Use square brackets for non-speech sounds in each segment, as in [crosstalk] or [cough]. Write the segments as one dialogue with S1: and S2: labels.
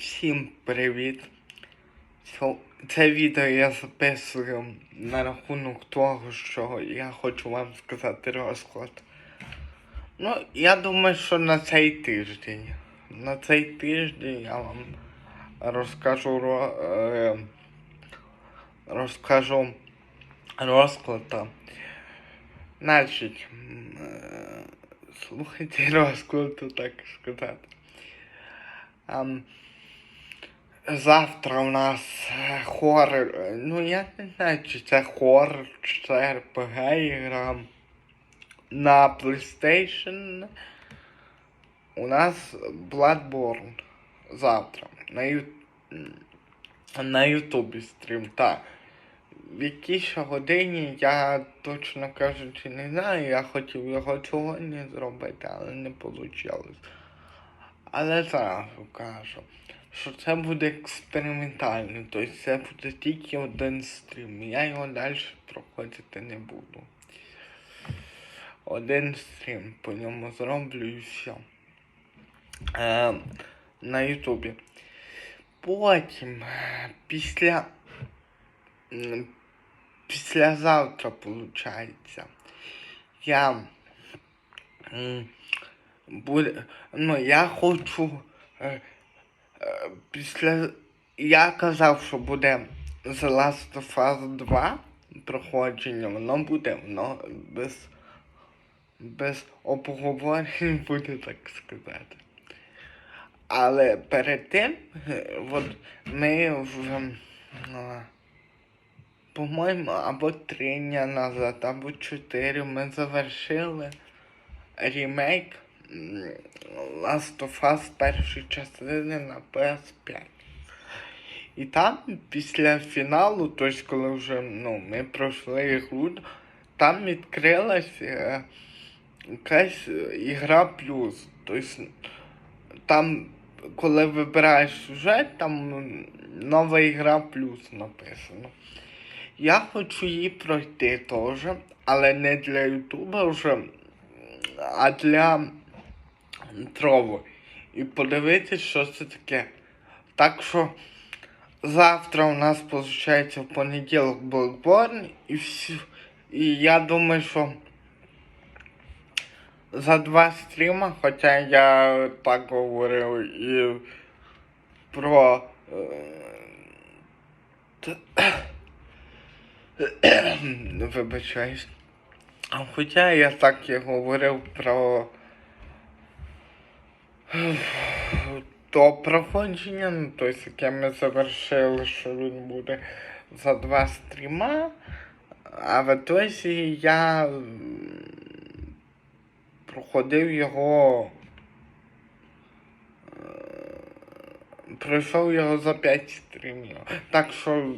S1: Всім привіт! Це відео я записую на рахунок того, що я хочу вам сказати розклад. Ну, я думаю, що на цей тиждень. На цей тиждень я вам розкажу ро- е, розкажу розклад. Значить, е, слухайте [laughs] розклад, так сказати. Ам, завтра у нас е, хор. е, Ну я не знаю, чи це хор, чи це РПГ ігра. На PlayStation у нас Bloodborne завтра. На, ю... на Ютубі стрім, так. В якій ще годині я точно кажучи не знаю. Я хотів його сьогодні зробити, але не вийшло. Але зразу кажу, що це буде експериментально, тобто це буде тільки один стрім. Я його далі проходити не буду. Один стрім по ньому зроблю і все. Е, на Ютубі. Потім, після. м, Післязавтра, виходить, я. буде. Ну, я хочу. Після. Я казав, що буде The Last of Us 2 проходження, воно буде, воно без. Без обговорень [laughs] буде так сказати. Але перед тим, е, от ми в. По-моєму, або три дня назад, або чотири ми завершили ремейк Last of Us першої частини на PS5. І там після фіналу, тобто коли вже ну, ми пройшли ігру, там відкрилась е, якась е, ігра плюс. Тобто там, коли вибираєш сюжет, там нова ігра плюс написано. Я хочу її пройти теж, але не для Ютуба вже, а для Трово. І подивитися, що це таке. Так що завтра у нас виходить в понеділок Bloodborne і всі. І я думаю, що за два стріма, хоча я так говорив і про. е, [coughs] Вибачаюсь. Хоча я так і говорив про [sighs] то проходження, ну, тобто, яке ми завершили, що він буде за два стріма. А в ітозі я проходив його. е, Пройшов його за 5 стрімів. Так що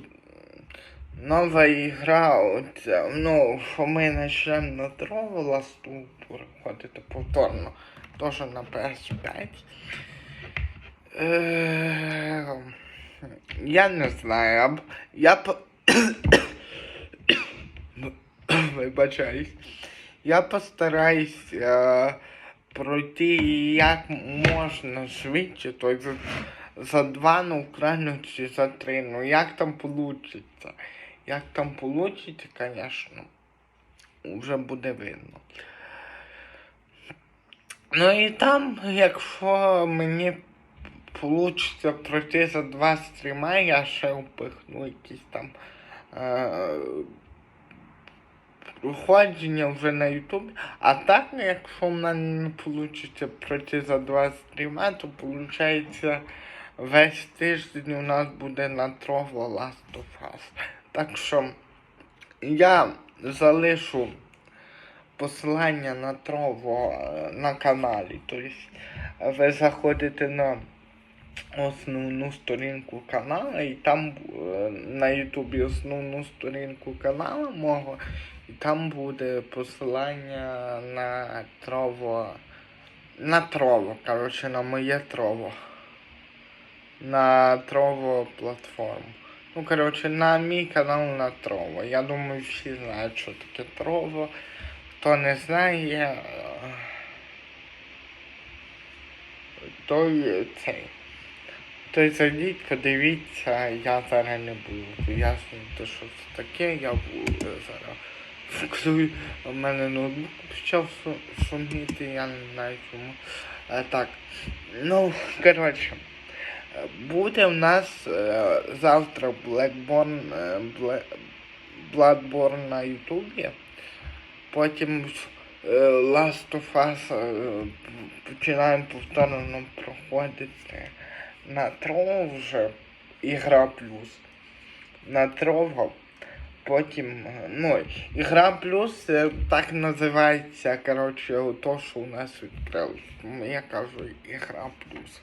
S1: нова ігра, оця, ну, що ми почнемо на Трово ласту переходити повторно. Теж на PS5. Е, я не знаю. Я, б... [coughs] Вибачаюсь. Я постараюсь е, пройти як можна швидше, то за, за два, ну крайно чи за три. Ну як там получиться? Як там получиться, звісно, вже буде видно. Ну і там, якщо мені получиться пройти за два стріма, я ще впихну якісь там е, проходження вже на Ютубі. А так, якщо в мене не вийде пройти за два стріма, то виходить весь тиждень у нас буде на Trovo Last of Us. Так що я залишу посилання на Trovo е, на каналі. Тобто ви заходите на основну сторінку каналу і там е, на Ютубі основну сторінку каналу мого, і там буде посилання на Trovo. На Trovo, коротше, на моє Trovo. На Trovo платформу. Ну, коротше, на мій канал на Trovo. Я думаю, всі знають, що таке Trovo. Хто не знає, е, той цей. То й зайдіть, подивіться, я зараз не буду пояснювати, що це таке, я буду зараз. Коли у мене ноутбук почав су- шуміти, я не знаю чому. Е, так, ну, коротше, буде в нас е, завтра Blackborn, Bla- Bloodborne на Ютубі. Потім е, Last of Us е, починаємо повторно проходити на Трово вже Ігра плюс. На Трово. Потім, е, ну, Ігра плюс так називається, коротше, то, що у нас відкрилось. Я кажу Ігра плюс.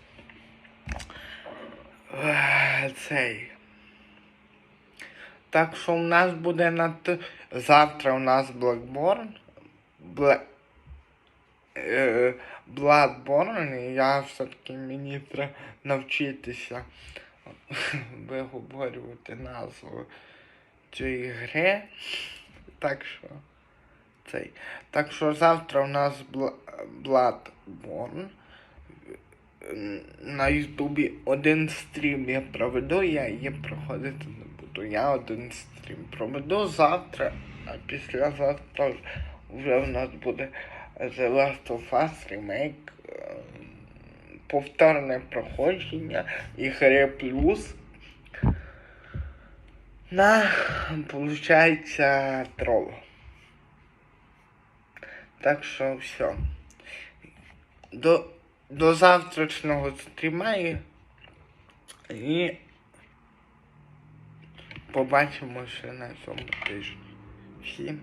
S1: Цей. Так що у нас буде на т... завтра у нас Blackborn. Бла... Е, Bloodborne, і я все-таки мені треба навчитися [laughs] виговорювати назву цієї гри. Так що цей. Так що завтра у нас Бла- Bloodborne. На Ютубі один стрім я проведу, я її проходити не буду. Я один стрім проведу завтра, а післязавтра вже в нас буде The Last of Us Remake, е, повторне проходження ігри плюс. На, получається, тролл. Так що все. До, до завтрашнього стріма і, і побачимося на цьому тижні. Всім.